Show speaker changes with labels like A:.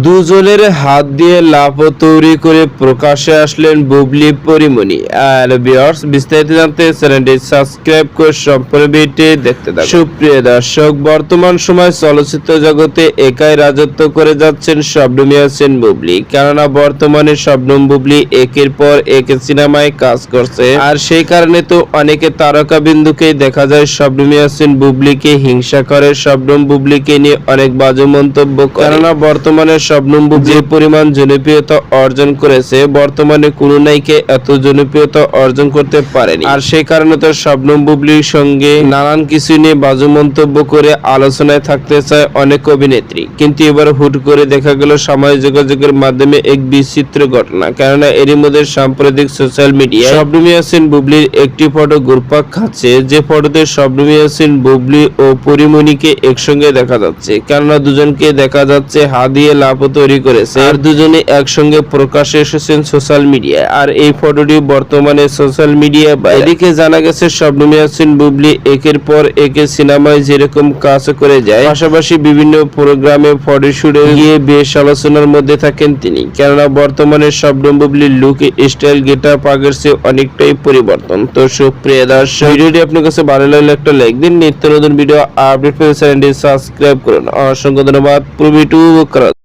A: দুজনের হাত দিয়ে লাভ তৈরি করে প্রকাশে আসলেন বুবলি পরিমণি। আর বিয়ার্স বিস্তারিত জানতে চ্যানেলটি সাবস্ক্রাইব করে সম্পূর্ণ ভিডিওটি দেখতে থাকুন। সুপ্রিয় দর্শক, বর্তমান সময় চলচ্চিত্র জগতে একাই রাজত্ব করে যাচ্ছেন শবনম ইয়াসিন বুবলি। কেননা বর্তমানে শবনম বুবলি একের পর এক সিনেমায় কাজ করছে। আর সেই কারণে তো অনেকে তারকা বিন্দুকেই দেখা যায় শবনম ইয়াসিন বুবলিকে হিংসা করে। শবনম বুবলিকে নিয়ে অনেক বাজে মন্তব্য কেননা বর্তমানে শবনম যে পরিমাণ জনপ্রিয়তা অর্জন করেছে, বর্তমানে কোনো নায়িকা এত জনপ্রিয়তা অর্জন করতে পারেনি। আর সেই কারণে তো শবনম বুবলির সঙ্গে নানান কিছু নিয়ে বাজে মন্তব্য করে আলোচনায় থাকতে চায় অনেক অভিনেত্রী। কিন্তু এবার হুট করে দেখা গেল সামাজিক যোগাযোগের মাধ্যমে এক বিচিত্র ঘটনা। কেননা এরই মধ্যে সাম্প্রতিক সোশ্যাল মিডিয়া শবনম ইয়াসিন বুবলির একটি ফটো ঘুরপাক খাচ্ছে। যে ফটোতে শবনম ইয়াসিন, বুবলি ও পরিমণিকে একসঙ্গে দেখা যাচ্ছে। কেননা দুজনকে দেখা যাচ্ছে হাত দিয়ে লাভ তৈরি করেছে। আর দুজনে একসঙ্গে প্রকাশে এসেছেন সোশ্যাল মিডিয়ায় আর এই ফটোটি বর্তমানে সোশ্যাল মিডিয়া এদিকে জানা গেছে, শবনম ইয়াসিন বুবলি একের পর একে সিনেমায় যেরকম কাজ করে যায়, পাশাপাশি বিভিন্ন প্রোগ্রামে ফটো শুটে গিয়ে বেশ আলোচনার মধ্যে থাকেন তিনি। কেননা বর্তমানে শবনম বুবলির লুক স্টাইল গেটা পাগের চেয়ে অনেকটাই পরিবর্তন। তো সুপ্রিয় দর্শক ভিডিওটি আপনার কাছে ভালো লাগলে একটা লাইক দিন। নিত্য নতুন ভিডিও আপডেট পেতে চ্যানেলটি সাবস্ক্রাইব করুন। অসংখ্য ধন্যবাদ। পুরো ভিডিও করার